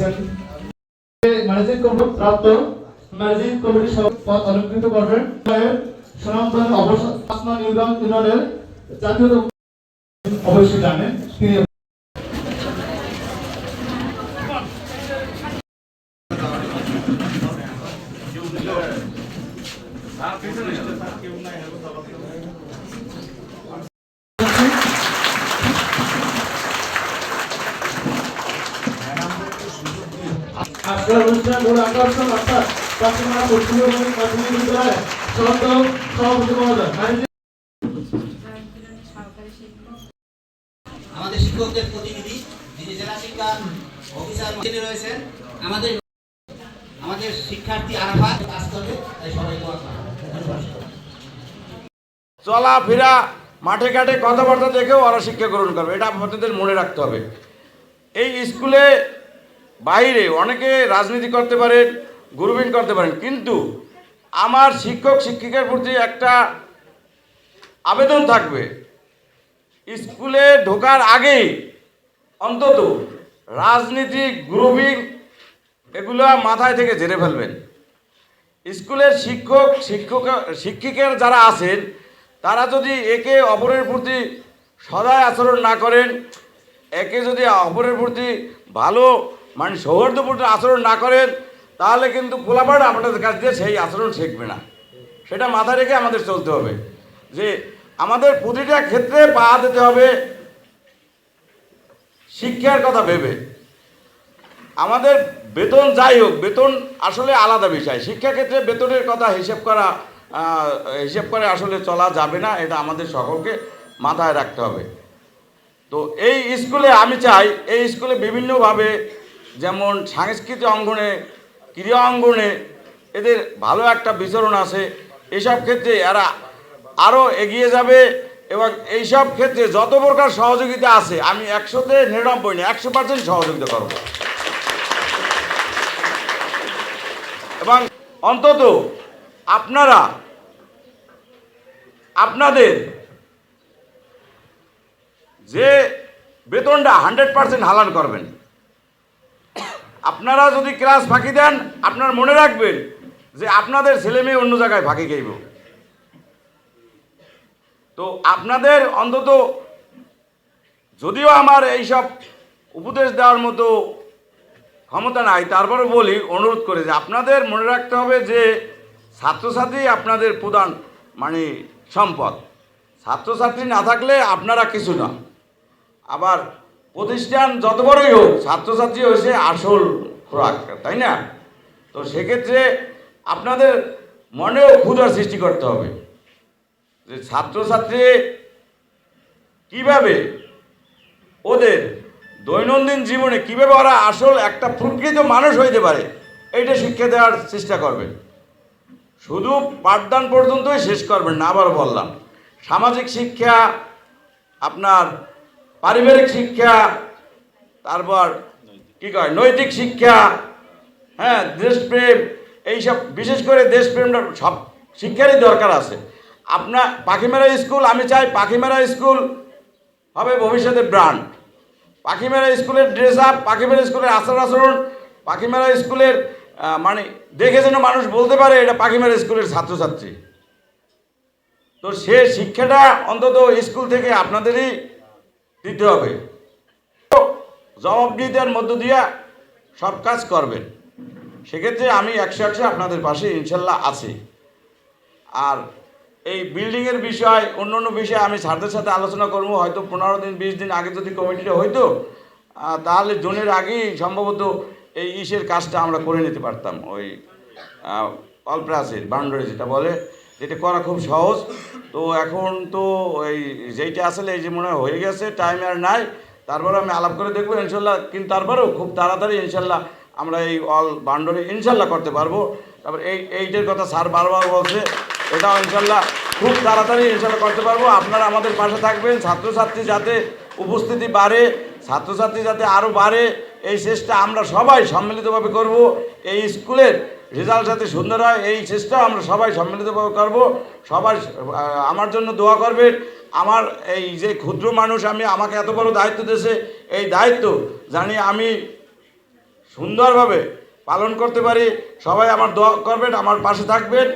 করেছেন managing committee প্রাপ্ত managing committee পদ অলঙ্কৃত করবেন। সনাতন অবসর আসমান ইউনিয়ন ইউনিয়নের জাতীয় অবশ্যই জানেন, তিনি আজকের অনুষ্ঠান মূল আকর্ষণ অর্থাৎ চট্টগ্রাম পশ্চিমবঙ্গ প্রাথমিক বিদ্যালয়ে চূড়ান্ত সভাপতি মহোদয়। আমাদের শিক্ষকদের প্রতিনিধি যিনি জেলা শিক্ষা অফিসার তিনি রয়েছেন। আমাদের আমাদের শিক্ষার্থী আরাফাত কাজ করবে তাই সবাই দোয়া করবেন। চলাফেরা মাঠে ঘাটে কথাবার্তা দেখেও ওরা শিক্ষা গ্রহণ করবে। এটা আপনাদের মনে রাখতে হবে। এই স্কুলে বাইরে অনেকে রাজনীতি করতে পারেন গ্রুপিং করতে পারেন, কিন্তু আমার শিক্ষক, শিক্ষিকার প্রতি একটা আবেদন থাকবে। স্কুলে ঢোকার আগেই অন্তত রাজনীতি গ্রুপিং এগুলো মাথায় থেকে ঝেড়ে ফেলবেন। স্কুলের শিক্ষক শিক্ষক, শিক্ষিকার যারা আছেন, তারা যদি একে অপরের প্রতি সদায় আচরণ না করেন, একে যদি অপরের প্রতি ভালো মানে সৌহার্দ্যপূর্ণ আচরণ না করেন, তাহলে কিন্তু পোলাপাড় আপনাদের কাছ দিয়ে সেই আচরণ শিখবে না। সেটা মাথায় রেখে আমাদের চলতে হবে। যে আমাদের প্রতিটা ক্ষেত্রে পা দিতে হবে শিক্ষার কথা ভেবে। আমাদের বেতন যাই হোক, বেতন আসলে আলাদা বিষয়। শিক্ষাক্ষেত্রে বেতনের কথা হিসেব করা হিসেব করে আসলে চলা যাবে না, এটা আমাদের সকলকে মাথায় রাখতে হবে। তো এই স্কুলে আমি চাই, এই স্কুলে বিভিন্নভাবে যেমন সাংস্কৃতিক অঙ্গনে, ক্রীড়া অঙ্গনে এদের ভালো একটা বিচরণ আছে। এসব ক্ষেত্রে এরা আরও এগিয়ে যাবে এবং এইসব ক্ষেত্রে যত প্রকার সহযোগিতা আছে, আমি একশোতে নিরানব্বই না একশো পার্সেন্ট সহযোগিতা করব। এবং অন্তত আপনারা, আপনাদের যে বেতনটা হান্ড্রেড পার্সেন্ট হালান করবেন আপনারা যদি ক্লাস ফাঁকি দেন, আপনার মনে রাখবেন যে আপনাদের ছেলে মেয়ে অন্য জায়গায় ফাঁকি খাইব। তো আপনাদের অন্তত যদিও আমার এইসব উপদেশ দেওয়ার মতো ক্ষমতা নাই, তারপরে বলি, অনুরোধ করে যে আপনাদের মনে রাখতে হবে যে ছাত্রছাত্রী আপনাদের প্রধান মানে সম্পদ। ছাত্রছাত্রী না থাকলে আপনারা কিছু না। আবার প্রতিষ্ঠান যত বড়ই হোক, ছাত্রছাত্রী হয়েছে আসল খোরাক, তাই না? তো সেক্ষেত্রে আপনাদের মনেও ক্ষুধার সৃষ্টি করতে হবে যে ছাত্রছাত্রী কীভাবে ওদের দৈনন্দিন জীবনে কীভাবে ওরা আসল একটা প্রকৃত মানুষ হইতে পারে, এইটা শিক্ষা দেওয়ার চেষ্টা করবেন। শুধু পাঠদান পর্যন্তই শেষ করবেন না আবার বললাম। সামাজিক শিক্ষা আপনার পারিবারিক শিক্ষা, তারপর কী কয়, নৈতিক শিক্ষা হ্যাঁ দেশপ্রেম, এইসব, বিশেষ করে দেশপ্রেমটা সব শিক্ষারই দরকার আছে। আপনার পাখিমেরা স্কুল, আমি চাই পাখিমেরা স্কুল হবে ভবিষ্যতের ব্র্যান্ড। পাখিমেরা স্কুলের ড্রেস আপ পাখিমেরা স্কুলের আচার আচরণ, পাখিমেরা স্কুলের মানে দেখে যেন মানুষ বলতে পারে এটা পাখিমেরা স্কুলের ছাত্রছাত্রী। তো সে শিক্ষাটা অন্তত স্কুল থেকে আপনাদেরই দিতে হবে। জবাবদিহিতার মধ্য দিয়া সব কাজ করবেন। সেক্ষেত্রে আমি একশো একশো আপনাদের পাশে ইনশাল্লাহ আছি। আর এই বিল্ডিংয়ের বিষয়, অন্য অন্য বিষয়ে আমি স্যারদের সাথে আলোচনা করব। হয়তো পনেরো দিন, বিশ দিন আগে যদি কমিটিটা হইতো তাহলে জোনের আগেই সম্ভবত এই ইসের কাজটা আমরা করে নিতে পারতাম। ওই অলপ্রাসের বাউন্ডারি যেটা বলে এটা করা খুব সহজ। তো এখন তো এই যেইটা আসলে এই যে মনে হয় গেছে টাইম আর নাই। তারপরে আমি আলাপ করে দেখব, ইনশাল্লাহ। কিন্তু তারপরেও খুব তাড়াতাড়ি ইনশাল্লাহ আমরা এই অল বাউন্ডারি ইনশাল্লাহ করতে পারব। তারপর এই, এইটার কথা স্যার বারবার বলছে, এটাও ইনশাল্লাহ খুব তাড়াতাড়ি ইনশাল্লাহ করতে পারব। আপনারা আমাদের পাশে থাকবেন, ছাত্রছাত্রী যাতে উপস্থিতি বাড়ে, ছাত্রছাত্রী যাতে আরও বাড়ে, এই চেষ্টা আমরা সবাই সম্মিলিতভাবে করব। এই স্কুলের রেজাল্ট যাতে সুন্দর হয়, এই চেষ্টা আমরা সবাই সম্মিলিতভাবে করব। সবাই আমার জন্য দোয়া করবেন। আমার এই যে ক্ষুদ্র মানুষ আমি, আমাকে এত বড় দায়িত্ব দিয়েছে, এই দায়িত্ব জানি আমি সুন্দরভাবে পালন করতে পারি। সবাই আমার দোয়া করবেন, আমার পাশে থাকবেন।